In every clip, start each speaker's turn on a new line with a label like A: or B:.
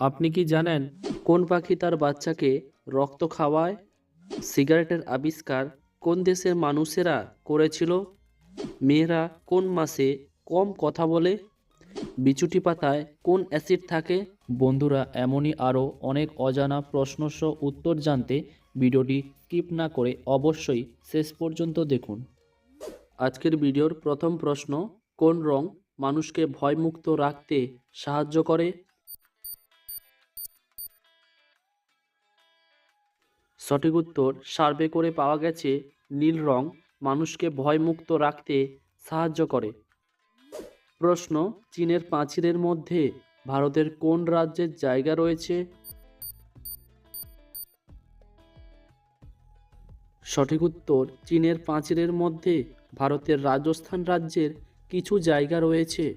A: আপনি কি জানেন কোন পাখি তার বাচ্চাকে রক্ত খাওয়ায়? সিগারেটের আবিষ্কার কোন দেশের মানুষেরা করেছিল? মেয়েরা কোন মাসে কম কথা বলে? বিচুটি পাতায় কোন অ্যাসিড থাকে? বন্ধুরা, এমনই আরও অনেক অজানা প্রশ্নসহ উত্তর জানতে ভিডিওটি স্কিপ না করে অবশ্যই শেষ পর্যন্ত দেখুন। আজকের ভিডিওর প্রথম প্রশ্ন, কোন রং মানুষকে ভয়মুক্ত রাখতে সাহায্য করে? সঠিক উত্তর সার্ভে করে পাওয়া গেছে নীল রং মানুষকে ভয়মুক্ত রাখতে সাহায্য করে। প্রশ্ন, চীনের পাঁচিলের মধ্যে ভারতের কোন রাজ্যের জায়গা রয়েছে? সঠিক উত্তর, চীনের পাঁচিলের মধ্যে ভারতের রাজস্থান রাজ্যের কিছু জায়গা রয়েছে।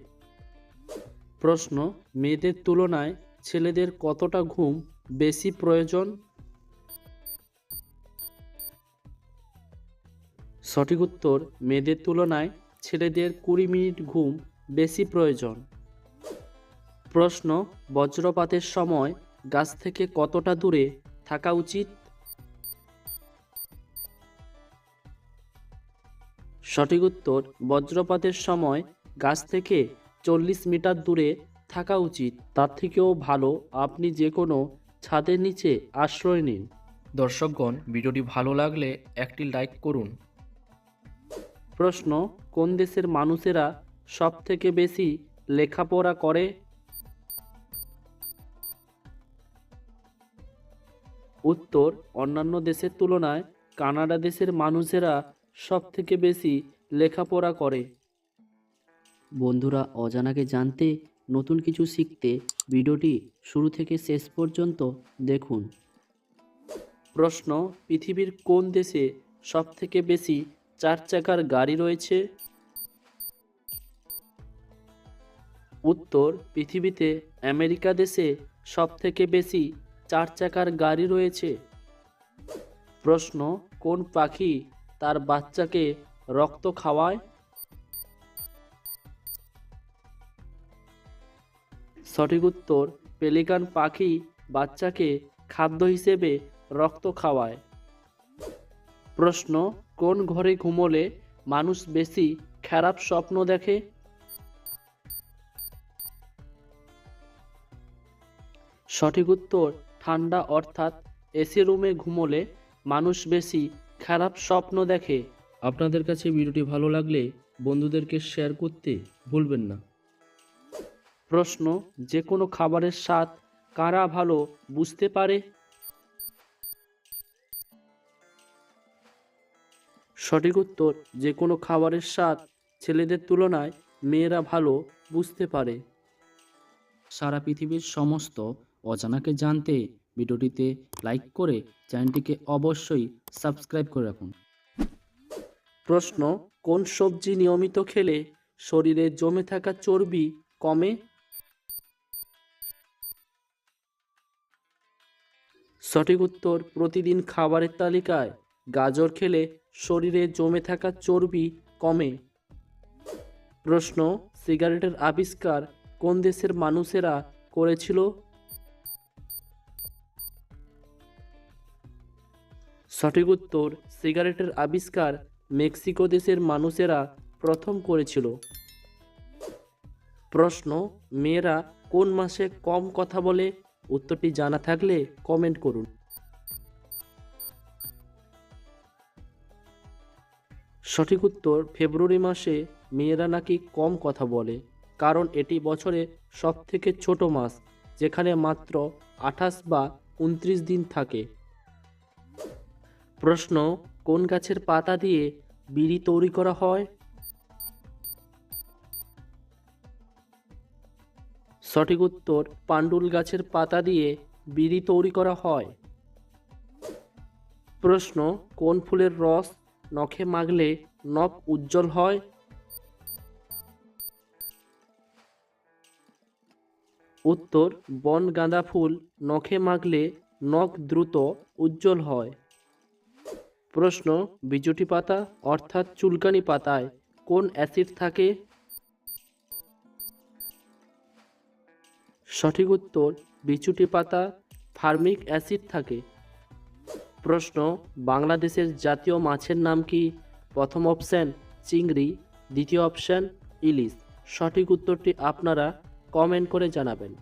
A: প্রশ্ন, মেয়েদের তুলনায় ছেলেদের কতটা ঘুম বেশি প্রয়োজন? সঠিক উত্তর মেয়েদের তুলনায় ছেলেদের কুড়ি মিনিট ঘুম বেশি প্রয়োজন। প্রশ্ন, বজ্রপাতের সময় গাছ থেকে কতটা দূরে থাকা উচিত? সঠিক উত্তর, বজ্রপাতের সময় গাছ থেকে চল্লিশ মিটার দূরে থাকা উচিত। তার থেকেও ভালো আপনি যে কোনো ছাদের নিচে আশ্রয় নিন। দর্শকগণ, ভিডিওটি ভালো লাগলে একটি লাইক করুন। প্রশ্ন, কোন দেশের মানুষেরা সব থেকে বেশি লেখাপড়া করে? উত্তর, অন্যান্য দেশের তুলনায় কানাডা দেশের মানুষেরা সব থেকে বেশি লেখাপড়া করে। বন্ধুরা, অজানাকে জানতে নতুন কিছু শিখতে ভিডিওটি শুরু থেকে শেষ পর্যন্ত দেখুন। প্রশ্ন, পৃথিবীর কোন দেশে সব থেকে বেশি চার চাকার গাড়ি রয়েছে। উত্তর, পৃথিবীতে আমেরিকা দেশে সব থেকে বেশি চার চাকার গাড়ি রয়েছে। প্রশ্ন, কোন পাখি তার বাচ্চাকে রক্ত খাওয়ায়? সঠিক উত্তর, পেলিকান পাখি বাচ্চাকে খাদ্য হিসেবে রক্ত খাওয়ায়। প্রশ্ন, কোন ঘরে ঘুমোলে মানুষ বেশি খারাপ স্বপ্ন দেখে? সঠিক উত্তর, ঠান্ডা অর্থাৎ এসি রুমে ঘুমোলে মানুষ বেশি খারাপ স্বপ্ন দেখে। আপনাদের কাছে ভিডিওটি ভালো লাগলে বন্ধুদেরকে শেয়ার করতে ভুলবেন না। প্রশ্ন, যে কোনো খাবারের স্বাদ কারা ভালো বুঝতে পারে? সঠিক উত্তর, যে কোনো খাবারের স্বাদ ছেলেদের তুলনায় মেয়েরা ভালো বুঝতে পারে। সারা পৃথিবীর সমস্ত অজানাকে জানতে ভিডিওটিতে লাইক করে চ্যানেলটিকে অবশ্যই সাবস্ক্রাইব করে রাখুন। প্রশ্ন, কোন সবজি নিয়মিত খেলে শরীরে জমে থাকা চর্বি কমে? সঠিক উত্তর, প্রতিদিন খাবারের তালিকায় গাজর খেলে শরীরে জমে থাকা চর্বি কমে। প্রশ্ন, সিগারেটের আবিষ্কার কোন দেশের মানুষেরা করেছিল? সঠিক উত্তর, সিগারেটের আবিষ্কার মেক্সিকো দেশের মানুষেরা প্রথম করেছিল। প্রশ্ন, মেয়েরা কোন মাসে কম কথা বলে? উত্তরটি জানা থাকলে কমেন্ট করুন। সঠিক উত্তর ফেব্রুয়ারি মাসে মেয়েরা নাকি কম কথা বলে, কারণ এটি বছরে সব থেকে ছোট মাস, যেখানে মাত্র আঠাশ বা উনত্রিশ দিন থাকে। প্রশ্ন, কোন গাছের পাতা দিয়ে বিড়ি তৈরি করা হয়? সঠিক উত্তর, পাণ্ডুল গাছের পাতা দিয়ে বিড়ি তৈরি করা হয়। প্রশ্ন, কোন ফুলের রস নখে মাগলে নখ উজ্জ্বল হয়। উত্তর, বন গাঁদা ফুল নখে মাগলে নখ দ্রুত উজ্জ্বল হয়। প্রশ্ন বিজুটি পাতা অর্থাৎ চুলকানি পাতায় কোন অ্যাসিড থাকে? সঠিক উত্তর বিচুটি পাতা ফার্মিক অ্যাসিড থাকে। প্রশ্ন, বাংলাদেশের জাতীয় মাছের নাম কি? প্রথম অপশান, চিংড়ি, দ্বিতীয় অপশান, ইলিশ। সঠিক উত্তরটি আপনারা কমেন্ট করে জানাবেন।